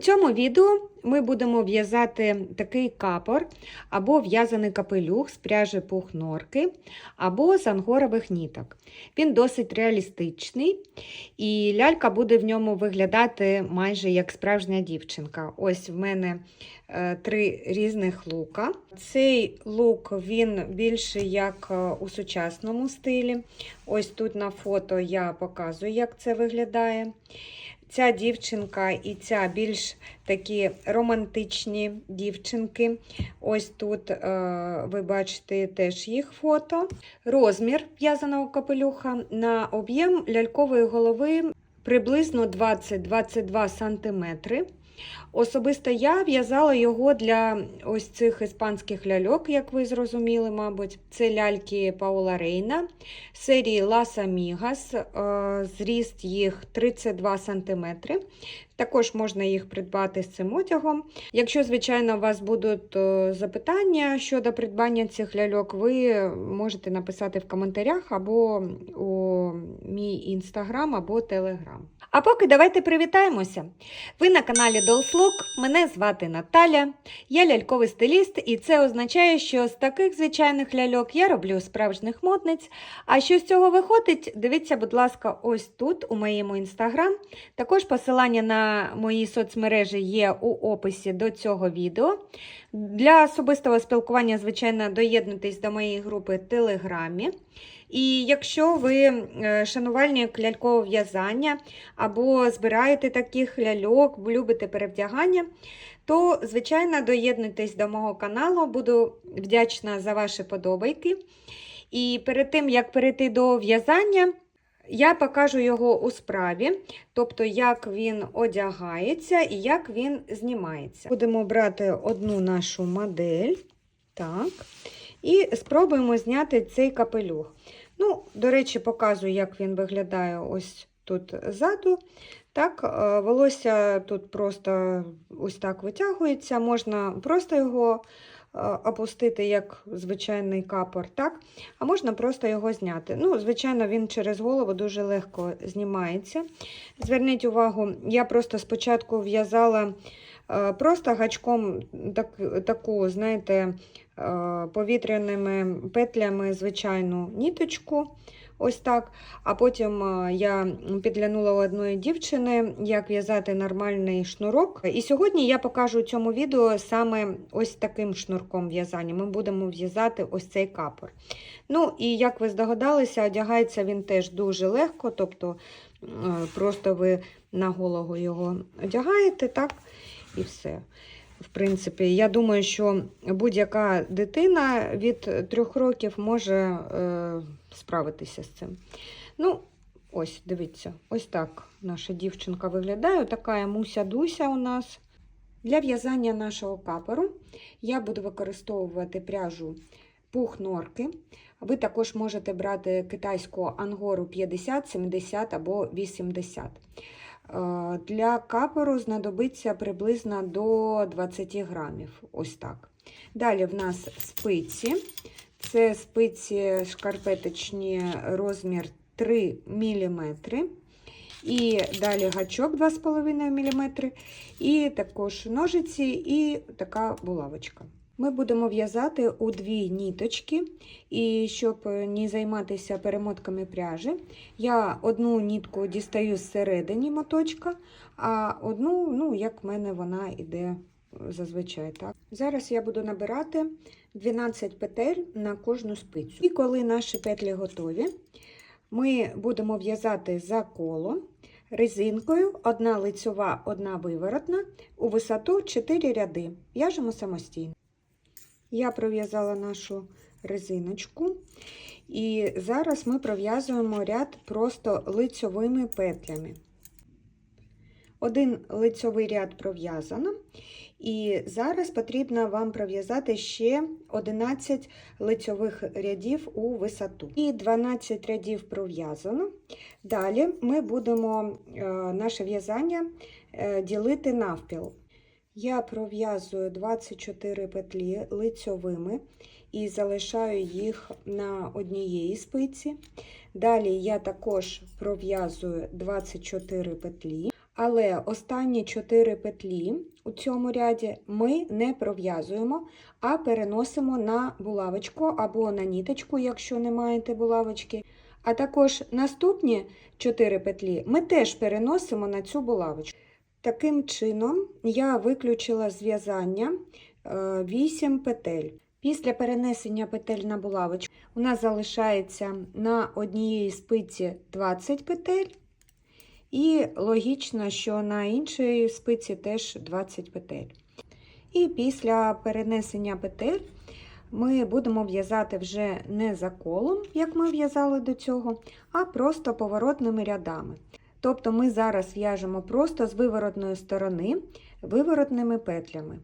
цьому відео ми будемо в'язати такий капор або в'язаний капелюх з пряжі пух норки, або з ангорових ніток. Він досить реалістичний, і лялька буде в ньому виглядати майже як справжня дівчинка. Ось в мене е, три різних лука. Цей лук він більше як е, у сучасному стилі. Ось тут на фото я показую, як це виглядає. Ця дівчинка і ця більш такі романтичні дівчинки. Ось тут е, ви бачите теж їх фото. Розмір в'язаного капелюха на об'єм лялькової голови приблизно 20-22 см. Особисто я в'язала його для ось цих іспанських ляльок, як ви зрозуміли, мабуть. Це ляльки Паула Рейна серії Las Amigas. Е, Зріст їх 32 см. Також можна їх придбати з цим одягом. Якщо, звичайно, у вас будуть е, запитання щодо придбання цих ляльок, ви можете написати в коментарях або у мій інстаграм, або телеграм. А поки давайте привітаємося. Ви на каналі Dolls Look, мене звати Наталя, я ляльковий стиліст, і це означає, що з таких звичайних ляльок я роблю справжніх модниць. А що з цього виходить, дивіться, будь ласка, ось тут, у моєму інстаграм. Також посилання на мої соцмережі є у описі до цього відео. Для особистого спілкування, звичайно, доєднуйтесь до моєї групи Телеграмі. І якщо ви е, шанувальник лялькового в'язання або збираєте таких ляльок, любите перевдягання, то, звичайно, доєднуйтесь до мого каналу, буду вдячна за ваші подобайки. І перед тим, як перейти до в'язання, я покажу його у справі, тобто як він одягається і як він знімається. Будемо брати одну нашу модель. Так. І спробуємо зняти цей капелюх. Ну, До речі, показую, як він виглядає ось тут ззаду. Так, е, Волосся тут просто ось так витягується, можна просто його опустити як звичайний капор, так? а можна просто його зняти. Ну, Звичайно, він через голову дуже легко знімається. Зверніть увагу, я просто спочатку в'язала просто гачком так, таку, знаєте, повітряними петлями звичайну ніточку. Ось так. А потім я підглянула у одної дівчини, як в'язати нормальний шнурок. І сьогодні я покажу у цьому відео саме ось таким шнурком в'язання. Ми будемо в'язати ось цей капор. Ну, і як ви здогадалися, одягається він теж дуже легко, тобто просто ви на голову його одягаєте, так, і все. В принципі, я думаю, що будь-яка дитина від трьох років може е, справитися з цим. Ну, ось, дивіться, ось так наша дівчинка виглядає. Така муся-дуся у нас. Для в'язання нашого капору я буду використовувати пряжу пух норки. Ви також можете брати китайську ангору 50, 70 або 80. Для капору знадобиться приблизно до 20 грамів. Ось так. Далі в нас спиці. Це спиці шкарпеточні розмір 3 мм. І далі гачок 2,5 мм, і також ножиці, і така булавочка. Ми будемо в'язати у дві ніточки, і щоб не займатися перемотками пряжі, я одну нітку дістаю зсередині моточка, а одну, ну, як в мене вона йде зазвичай. так. Зараз я буду набирати 12 петель на кожну спицю. І коли наші петлі готові, ми будемо в'язати за коло резинкою, одна лицьова, одна виворотна, у висоту 4 ряди. В'яжемо самостійно. Я пров'язала нашу резиночку, і зараз ми пров'язуємо ряд просто лицьовими петлями. Один лицьовий ряд пров'язано, і зараз потрібно вам пров'язати ще 11 лицьових рядів у висоту. І 12 рядів пров'язано. Далі ми будемо е, наше в'язання е, ділити навпіл. Я пров'язую 24 петлі лицьовими і залишаю їх на однієї спиці. Далі я також пров'язую 24 петлі, Але останні 4 петлі у цьому ряді ми не пров'язуємо, а переносимо на булавочку або на ніточку, якщо не маєте булавочки. А також наступні 4 петлі ми теж переносимо на цю булавочку. Таким чином, я виключила з в'язання 8 петель. Після перенесення петель на булавочку у нас залишається на однієї спиці 20 петель. І логічно, що на іншій спиці теж 20 петель. І після перенесення петель ми будемо в'язати вже не за колом, як ми в'язали до цього, а просто поворотними рядами. Тобто ми зараз в'яжемо просто з виворотної сторони виворотними петлями.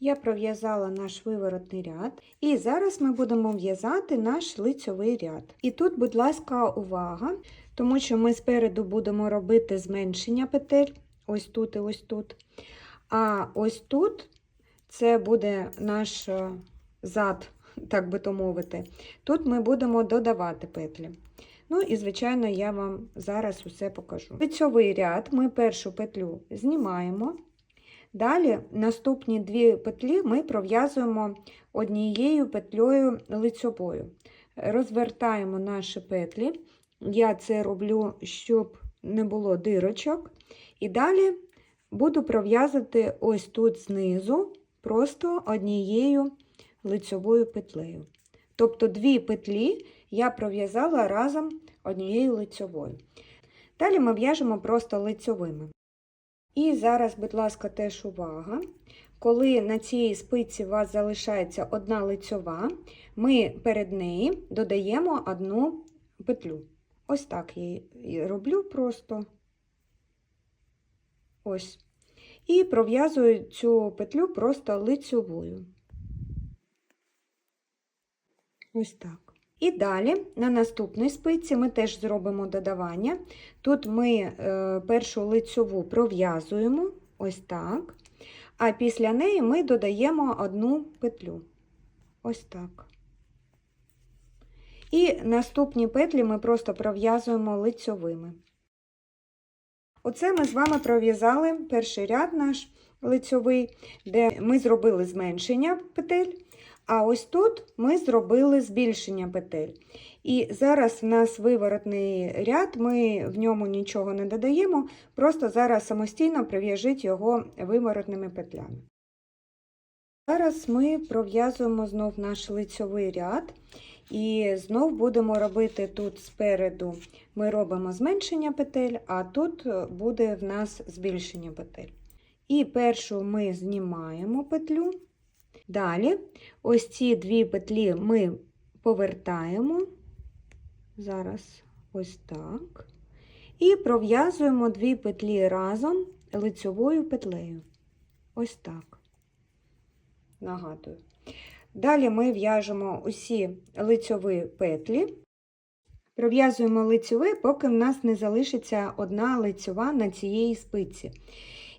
Я пров'язала наш виворотний ряд, і зараз ми будемо в'язати наш лицьовий ряд. І тут, будь ласка, увага, тому що ми спереду будемо робити зменшення петель, ось тут і ось тут. А ось тут це буде наш е, зад, так би то мовити. Тут ми будемо додавати петлі. Ну і, звичайно, я вам зараз усе покажу. Лицьовий ряд ми першу петлю знімаємо. Далі наступні дві петлі ми пров'язуємо однією петлею лицьовою. Розвертаємо наші петлі. Я це роблю, щоб не було дирочок. І далі буду пров'язати ось тут знизу просто однією лицьовою петлею. Тобто дві петлі я пров'язала разом однією лицьовою. Далі ми в'яжемо просто лицьовими. І зараз, будь ласка, теж увага. Коли на цій спиці у вас залишається одна лицьова, ми перед нею додаємо одну петлю. Ось так я роблю просто ось. І пров'язую цю петлю просто лицьовою. Ось так. І далі на наступній спиці ми теж зробимо додавання. Тут ми е, першу лицьову пров'язуємо ось так, а після неї ми додаємо одну петлю. Ось так. І наступні петлі ми просто пров'язуємо лицьовими. Оце ми з вами пров'язали перший ряд наш лицьовий, де ми зробили зменшення петель. А ось тут ми зробили збільшення петель. І зараз в нас виворотний ряд, ми в ньому нічого не додаємо, просто зараз самостійно прив'яжіть його виворотними петлями. Зараз ми пров'язуємо знов наш лицьовий ряд. І знов будемо робити тут спереду ми робимо зменшення петель, а тут буде в нас збільшення петель. І першу ми знімаємо петлю. Далі, ось ці дві петлі ми повертаємо, зараз ось так, і пров'язуємо дві петлі разом лицьовою петлею. Ось так. Нагадую. Далі ми в'яжемо усі лицьові петлі, пров'язуємо лицьові, поки в нас не залишиться одна лицьова на цієї спиці.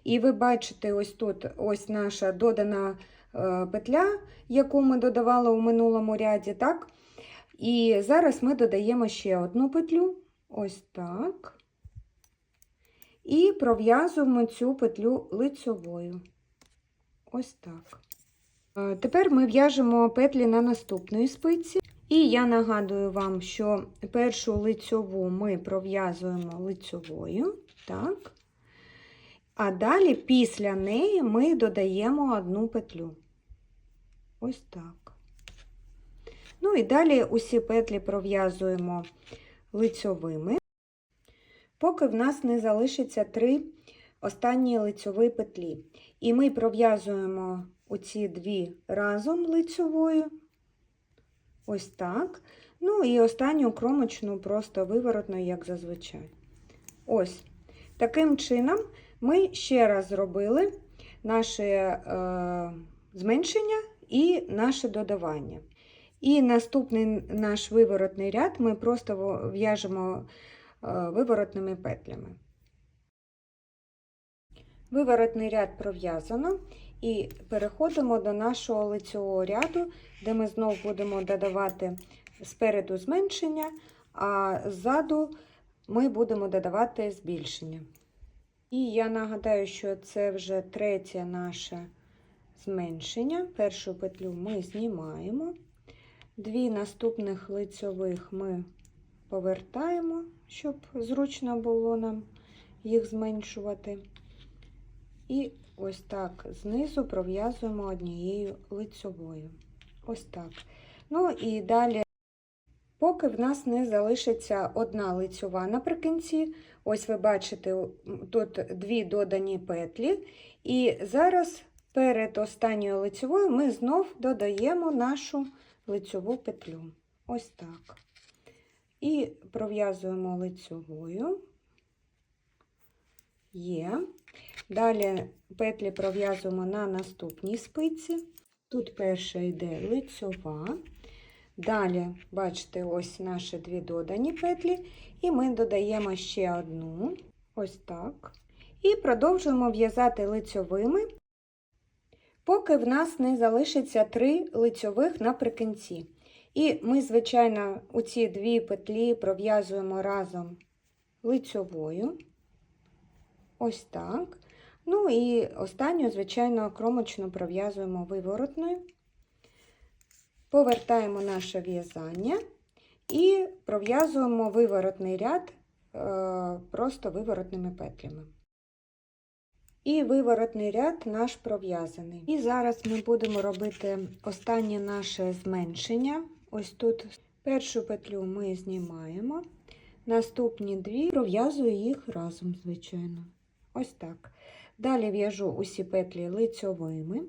І ви бачите, ось тут ось наша додана е, петля, яку ми додавали у минулому ряді, так? І зараз ми додаємо ще одну петлю, ось так. І пров'язуємо цю петлю лицьовою. Ось так. Тепер ми в'яжемо петлі на наступної спиці. І я нагадую вам, що першу лицьову ми пров'язуємо лицьовою, так. А далі після неї ми додаємо одну петлю. Ось так. Ну і далі усі петлі пров'язуємо лицьовими, поки в нас не залишиться три останні лицьові петлі. І ми пров'язуємо оці дві разом лицьовою. Ось так. Ну і останню кромочну просто виворотно, як зазвичай. Ось. Таким чином ми ще раз зробили наше е, зменшення і наше додавання. І наступний наш виворотний ряд ми просто в'яжемо е, виворотними петлями. Виворотний ряд пров'язано. І переходимо до нашого лицевого ряду, де ми знову будемо додавати спереду зменшення, а ззаду ми будемо додавати збільшення. І я нагадаю, що це вже третє наше зменшення. Першу петлю ми знімаємо, дві наступних лицьових ми повертаємо, щоб зручно було нам їх зменшувати. І ось так знизу пров'язуємо однією лицьовою. Ось так. Ну і далі, поки в нас не залишиться одна лицьова наприкінці, ось ви бачите, тут дві додані петлі. І зараз перед останньою лицьовою ми знов додаємо нашу лицьову петлю. Ось так. І пров'язуємо лицьовою. Є. Далі петлі пров'язуємо на наступній спиці. Тут перша йде лицьова. Далі, бачите, ось наші дві додані петлі, і ми додаємо ще одну, ось так. І продовжуємо в'язати лицьовими, поки в нас не залишиться три лицьових наприкінці. І ми, звичайно, у ці дві петлі пров'язуємо разом лицьовою. Ось так. Ну і останню, звичайно, кромочну пров'язуємо виворотною. Повертаємо наше в'язання і пров'язуємо виворотний ряд е, просто виворотними петлями. І виворотний ряд наш пров'язаний. І зараз ми будемо робити останнє наше зменшення. Ось тут першу петлю ми знімаємо, наступні дві пров'язую їх разом, звичайно. Ось так. Далі в'яжу усі петлі лицьовими.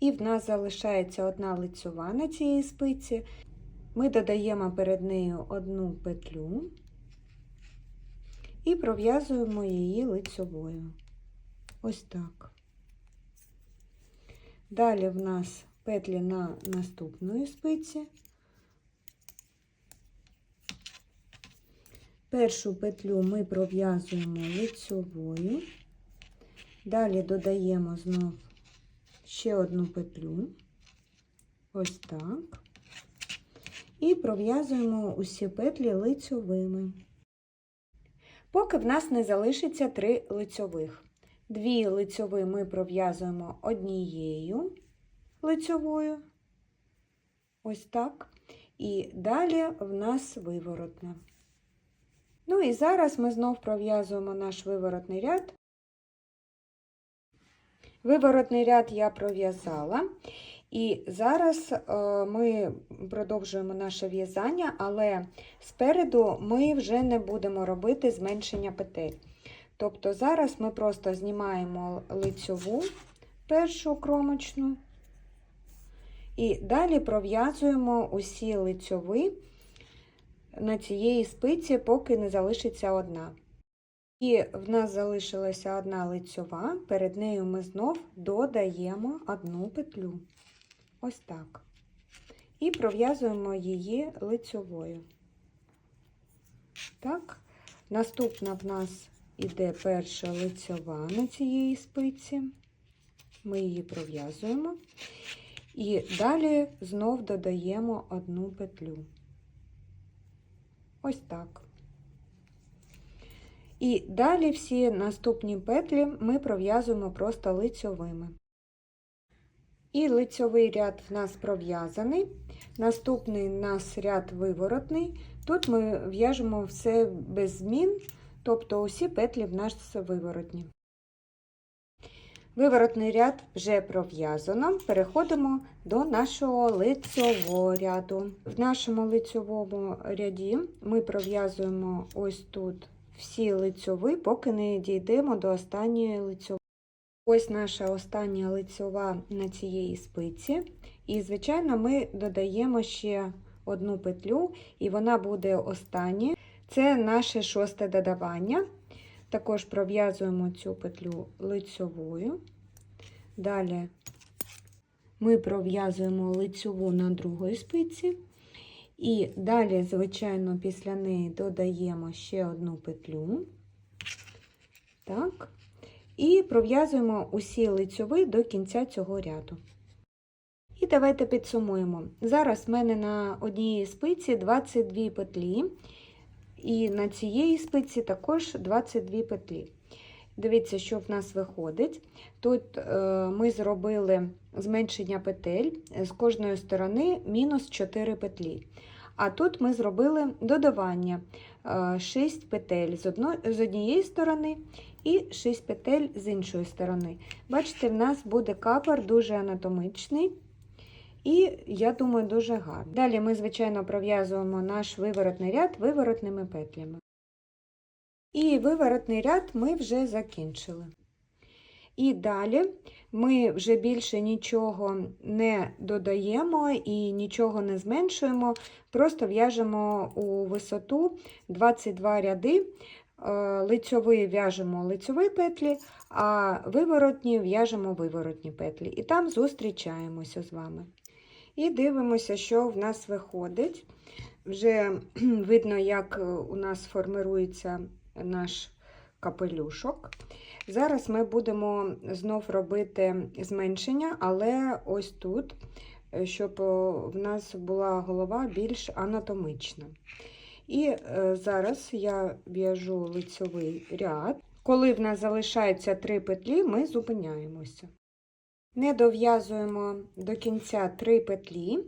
І в нас залишається одна лицьова на цій спиці. Ми додаємо перед нею одну петлю і пров'язуємо її лицьовою. Ось так. Далі в нас петлі на наступної спиці. Першу петлю ми пров'язуємо лицьовою, далі додаємо знов ще одну петлю, ось так, і пров'язуємо усі петлі лицьовими. Поки в нас не залишиться три лицьових. Дві лицьові ми пров'язуємо однією лицьовою, ось так, і далі в нас виворотна. Ну і зараз ми знов пров'язуємо наш виворотний ряд. Виворотний ряд я пров'язала, і зараз е, ми продовжуємо наше в'язання, але спереду ми вже не будемо робити зменшення петель. Тобто зараз ми просто знімаємо лицьову першу кромочну, і далі пров'язуємо усі лицьові на цієї спиці, поки не залишиться одна. І в нас залишилася одна лицьова, перед нею ми знов додаємо одну петлю. Ось так. І пров'язуємо її лицьовою. Так, наступна в нас іде перша лицьова на цієї спиці. Ми її пров'язуємо. І далі знов додаємо одну петлю. Ось так. І далі всі наступні петлі ми пров'язуємо просто лицьовими. І лицьовий ряд в нас пров'язаний. Наступний у нас ряд виворотний. Тут ми в'яжемо все без змін, тобто усі петлі в нас виворотні. Виворотний ряд вже пров'язано. Переходимо до нашого лицьового ряду. В нашому лицьовому ряді ми пров'язуємо ось тут всі лицьові, поки не дійдемо до останньої лицьової. Ось наша остання лицьова на цієї спиці. І, звичайно, ми додаємо ще одну петлю, і вона буде останньою. Це наше шосте додавання. Також пров'язуємо цю петлю лицьовою. Далі ми пров'язуємо лицьову на другій спиці. І далі, звичайно, після неї додаємо ще одну петлю. Так. І пров'язуємо усі лицьові до кінця цього ряду. І давайте підсумуємо. Зараз в мене на одній спиці 22 петлі. І на цієї спиці також 22 петлі. Дивіться, що в нас виходить. Тут е, ми зробили зменшення петель з кожної сторони мінус 4 петлі. А тут ми зробили додавання 6 петель з, одно, з однієї сторони і 6 петель з іншої сторони. Бачите, в нас буде капор дуже анатомічний. І, я думаю, дуже гарний. Далі ми, звичайно, пров'язуємо наш виворотний ряд виворотними петлями. І виворотний ряд ми вже закінчили. І далі ми вже більше нічого не додаємо і нічого не зменшуємо, просто в'яжемо у висоту 22 ряди, Е, лицьові в'яжемо лицьові петлі, а виворотні в'яжемо виворотні петлі. І там зустрічаємося з вами. І дивимося, що в нас виходить. Вже видно, як у нас формирується наш капелюшок. Зараз ми будемо знов робити зменшення, але ось тут, е, щоб в нас була голова більш анатомична. І е, зараз я в'яжу лицьовий ряд. Коли в нас залишається три петлі, ми зупиняємося. Не дов'язуємо до кінця три петлі,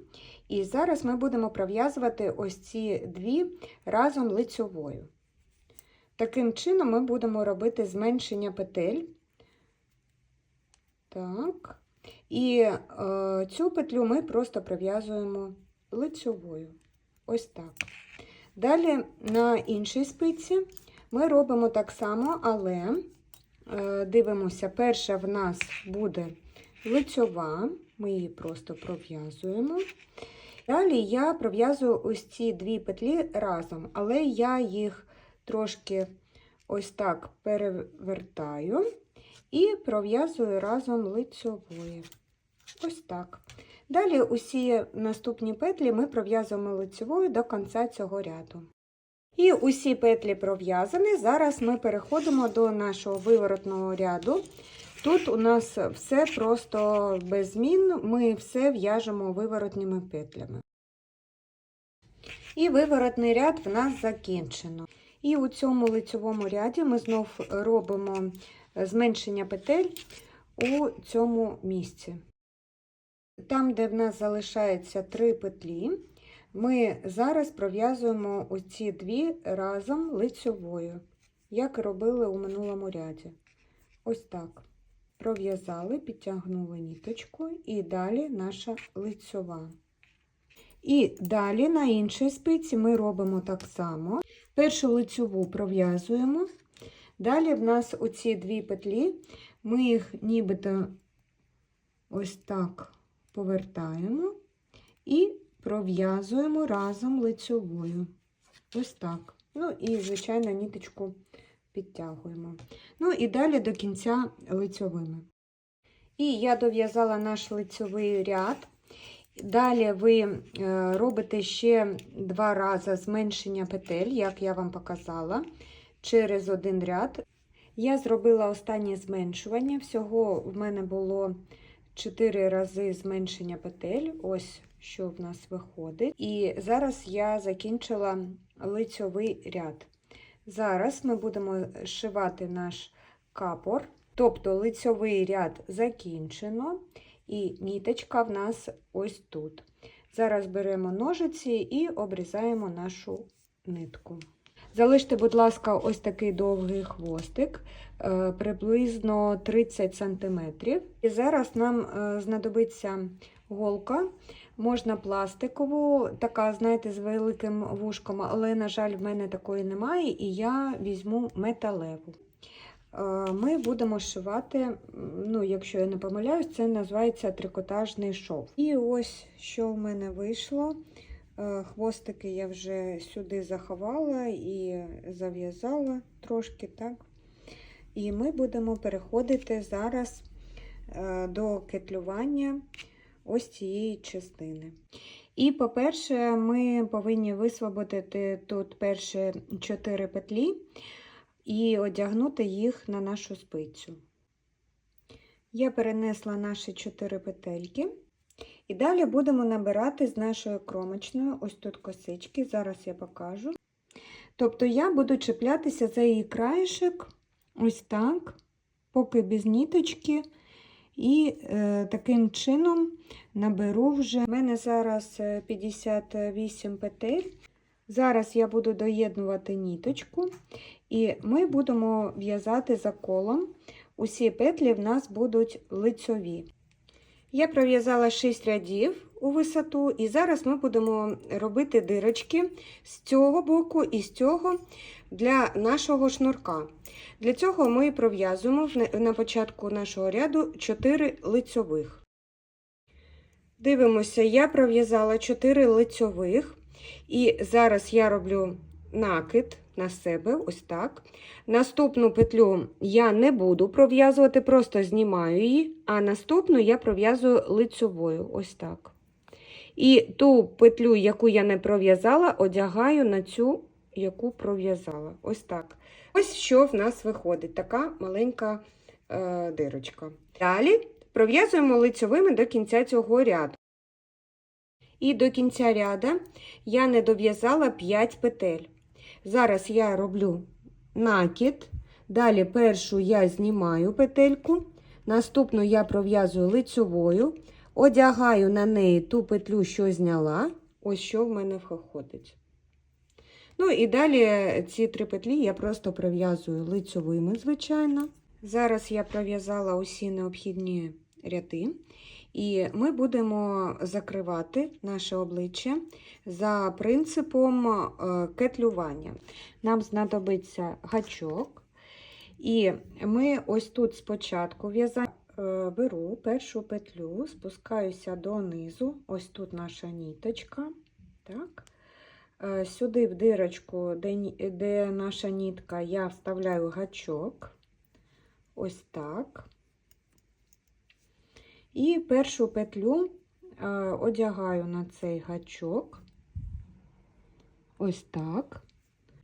і зараз ми будемо пров'язувати ось ці дві разом лицьовою. Таким чином ми будемо робити зменшення петель. Так. І е, цю петлю ми просто пров'язуємо лицьовою. Ось так. Далі на іншій спиці ми робимо так само, але е, дивимося, перша в нас буде лицьова, ми її просто пров'язуємо. Далі я пров'язую ось ці дві петлі разом, але я їх трошки ось так перевертаю і пров'язую разом лицьовою. Ось так. Далі усі наступні петлі ми пров'язуємо лицевою до кінця цього ряду. І усі петлі пров'язані. Зараз ми переходимо до нашого виворотного ряду. Тут у нас все просто без змін, ми все в'яжемо виворотніми петлями. І виворотний ряд в нас закінчено. І у цьому лицевому ряді ми знов робимо зменшення петель у цьому місці. Там, де в нас залишається три петлі, ми зараз пров'язуємо оці дві разом лицьовою, як робили у минулому ряді. Ось так. Пров'язали, підтягнули ніточку, і далі наша лицьова. І далі на іншій спиці ми робимо так само. Першу лицьову пров'язуємо. Далі в нас оці дві петлі, ми їх нібито ось так повертаємо і пров'язуємо разом лицьовою. Ось так. Ну і, звичайно, ніточку підтягуємо. Ну і далі до кінця лицьовими. І я дов'язала наш лицьовий ряд. Далі ви е, робите ще два рази зменшення петель, як я вам показала, через один ряд. Я зробила останнє зменшування. Всього в мене було 4 рази зменшення петель. Ось що в нас виходить. І зараз я закінчила лицьовий ряд. Зараз ми будемо шивати наш капор, тобто лицьовий ряд закінчено, і ніточка в нас ось тут. Зараз беремо ножиці і обрізаємо нашу нитку. Залиште, будь ласка, ось такий довгий хвостик, е, приблизно 30 см. І зараз нам е, знадобиться голка, можна пластикову, така, знаєте, з великим вушком, але, на жаль, в мене такої немає, і я візьму металеву. Е, ми будемо шивати, ну, якщо я не помиляюсь, це називається трикотажний шов. І ось що в мене вийшло. Е, хвостики я вже сюди заховала і зав'язала трошки, так? І ми будемо переходити зараз е, до кетлювання ось цієї частини. І, по-перше, ми повинні висвободити тут перші 4 петлі і одягнути їх на нашу спицю. Я перенесла наші 4 петельки. І далі будемо набирати з нашою кромочною, ось тут косички, зараз я покажу. Тобто я буду чіплятися за її краєшок, ось так, поки без ніточки. І е, таким чином наберу вже. У мене зараз е, 58 петель. Зараз я буду доєднувати ніточку, і ми будемо в'язати за колом. Усі петлі в нас будуть лицьові. Я пров'язала 6 рядів у висоту, і зараз ми будемо робити дирочки з цього боку і з цього для нашого шнурка. Для цього ми пров'язуємо на початку нашого ряду 4 лицьових. Дивимося, я пров'язала 4 лицьових, і зараз я роблю накид на себе, ось так. Наступну петлю я не буду пров'язувати, просто знімаю її, а наступну я пров'язую лицьовою, ось так. І ту петлю, яку я не пров'язала, одягаю на цю, яку пров'язала. Ось так. Ось що в нас виходить, така маленька е, дирочка. Далі пров'язуємо лицьовими до кінця цього ряду. І до кінця ряда я не дов'язала 5 петель. Зараз я роблю накид, далі першу я знімаю петельку, наступну я пров'язую лицьовою, одягаю на неї ту петлю, що зняла, ось що в мене виходить. Ну і далі ці три петлі я просто пров'язую лицьовими, звичайно. Зараз я пров'язала усі необхідні ряди. І ми будемо закривати наше обличчя за принципом е, кетлювання. Нам знадобиться гачок. І ми ось тут спочатку в'язання е, беру першу петлю, спускаюся донизу, ось тут наша ніточка. Так. Е, Сюди в дирочку, де, де наша нітка, я вставляю гачок. Ось так. І першу петлю е, одягаю на цей гачок. Ось так.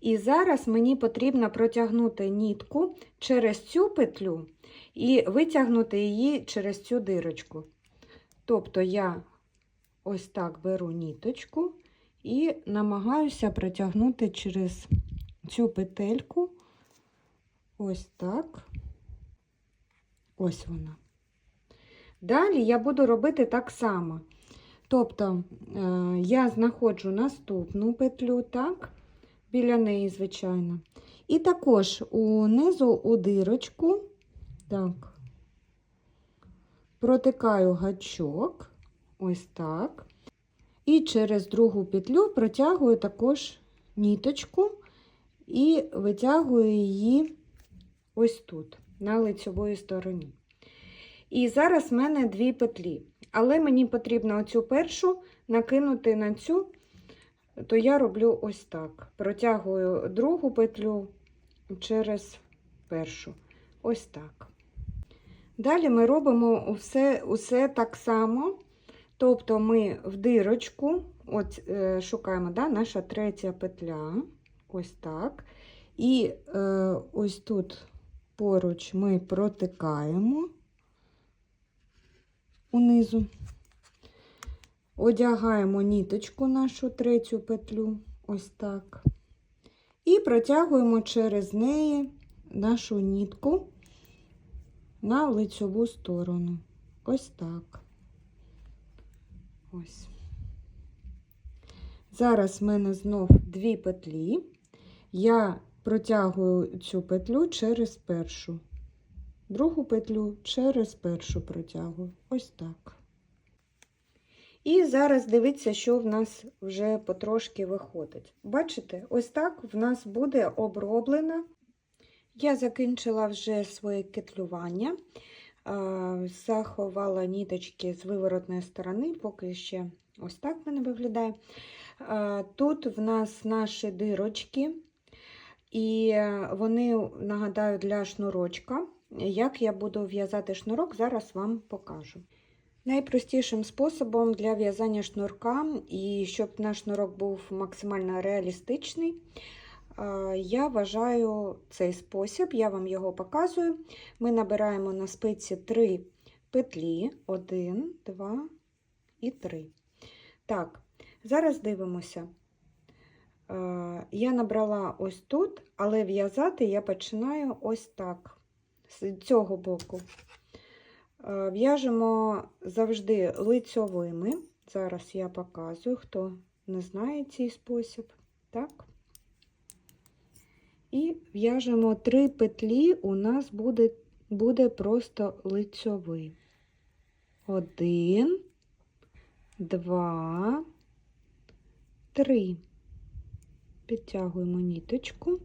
І зараз мені потрібно протягнути нітку через цю петлю і витягнути її через цю дирочку. Тобто я ось так беру ніточку і намагаюся протягнути через цю петельку. Ось так. Ось вона. Далі я буду робити так само. Тобто е, я знаходжу наступну петлю, так, біля неї, звичайно. І також унизу у дирочку, так, протикаю гачок, ось так. І через другу петлю протягую також ніточку і витягую її ось тут, на лицьовій стороні. І зараз в мене дві петлі. Але мені потрібно оцю першу накинути на цю, то я роблю ось так. Протягую другу петлю через першу. Ось так. Далі ми робимо все, усе так само. Тобто ми в дирочку, от е, шукаємо да, наша третя петля, ось так. І е, ось тут поруч ми протикаємо унизу. Одягаємо ніточку нашу третю петлю, ось так. І протягуємо через неї нашу нітку на лицьову сторону. Ось так. Ось. Зараз в мене знов дві петлі. Я протягую цю петлю через першу другу петлю через першу протягую. Ось так. І зараз дивіться, що в нас вже потрошки виходить. Бачите, ось так в нас буде оброблена. Я закінчила вже своє кетлювання, заховала ніточки з виворотної сторони, поки ще ось так мене виглядає. Тут в нас наші дирочки, і вони, нагадаю, для шнурочка. Як я буду в'язати шнурок, зараз вам покажу. Найпростішим способом для в'язання шнурка, і щоб наш шнурок був максимально реалістичний, я вважаю цей спосіб, я вам його показую. Ми набираємо на спиці 3 петлі, 1, 2 і 3. Так, зараз дивимося. Я набрала ось тут, але в'язати я починаю ось так, з цього боку. В'яжемо завжди лицьовими. Зараз я показую, хто не знає цей спосіб. Так. І в'яжемо три петлі, у нас буде, буде просто лицьовий. Один, два, три. Підтягуємо ніточку.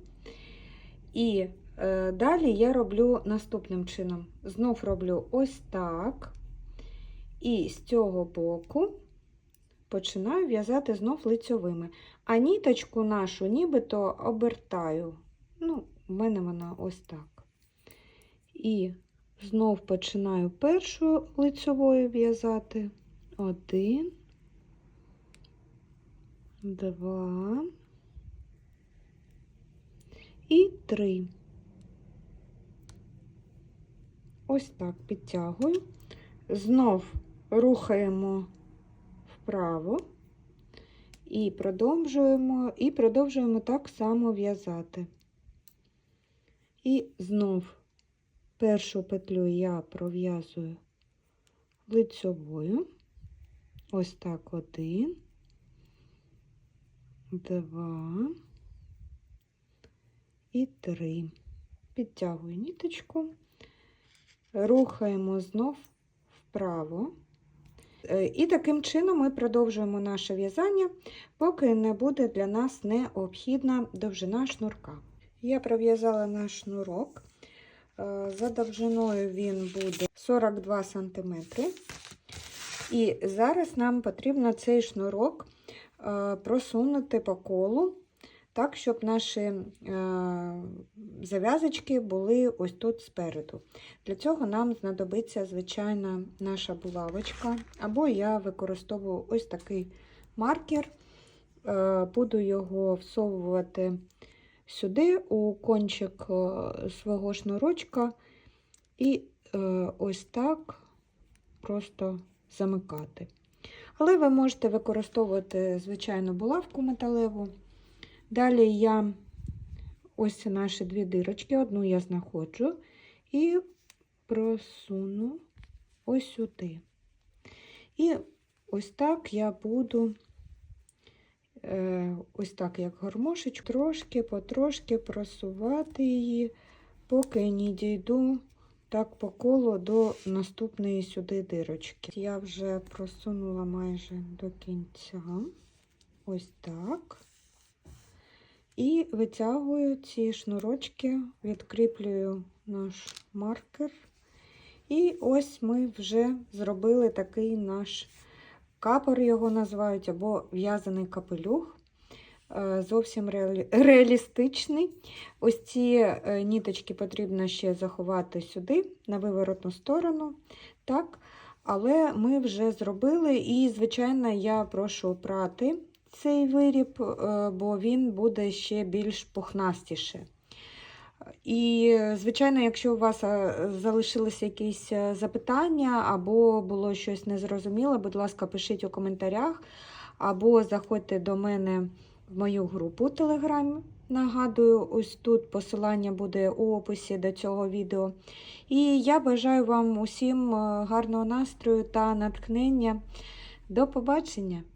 І е, далі я роблю наступним чином. Знов роблю ось так. І з цього боку починаю в'язати знов лицьовими. А ніточку нашу нібито обертаю. Ну, в мене вона ось так. І знов починаю першу лицьовою в'язати. Один, два і три. Ось так підтягую. Знов рухаємо вправо і продовжуємо, і продовжуємо так само в'язати. І знов першу петлю я пров'язую лицьовою. Ось так один, два і три. Підтягую ніточку, рухаємо знов вправо. Е, І таким чином ми продовжуємо наше в'язання, поки не буде для нас необхідна довжина шнурка. Я пров'язала наш шнурок. Е, За довжиною він буде 42 см. І зараз нам потрібно цей шнурок е, просунути по колу, так, щоб наші е, зав'язочки були ось тут спереду. Для цього нам знадобиться звичайна наша булавочка, або я використовую ось такий маркер, буду його всовувати сюди, у кончик е, свого шнурочка, і е, ось так просто замикати. Але ви можете використовувати звичайну булавку металеву. Далі я ось наші дві дирочки, одну я знаходжу і просуну ось сюди. І ось так я буду, ось так, як гармошечку, трошки потрошки просувати її, поки не дійду так по колу до наступної сюди дирочки. Я вже просунула майже до кінця. Ось так. І витягую ці шнурочки, відкріплюю наш маркер. І ось ми вже зробили такий наш капор, його називають, або в'язаний капелюх. Е, Зовсім реалі- реалістичний. Ось ці е, ніточки потрібно ще заховати сюди, на виворотну сторону. Так, але ми вже зробили, і, звичайно, я прошу прати цей виріб, е, бо він буде ще більш пухнастіше. І, звичайно, якщо у вас е, залишилися якісь е, запитання або було щось незрозуміле, будь ласка, пишіть у коментарях, або заходьте до мене в мою групу Telegram. Нагадую, ось тут посилання буде у описі до цього відео. І я бажаю вам усім е, гарного настрою та натхнення. До побачення!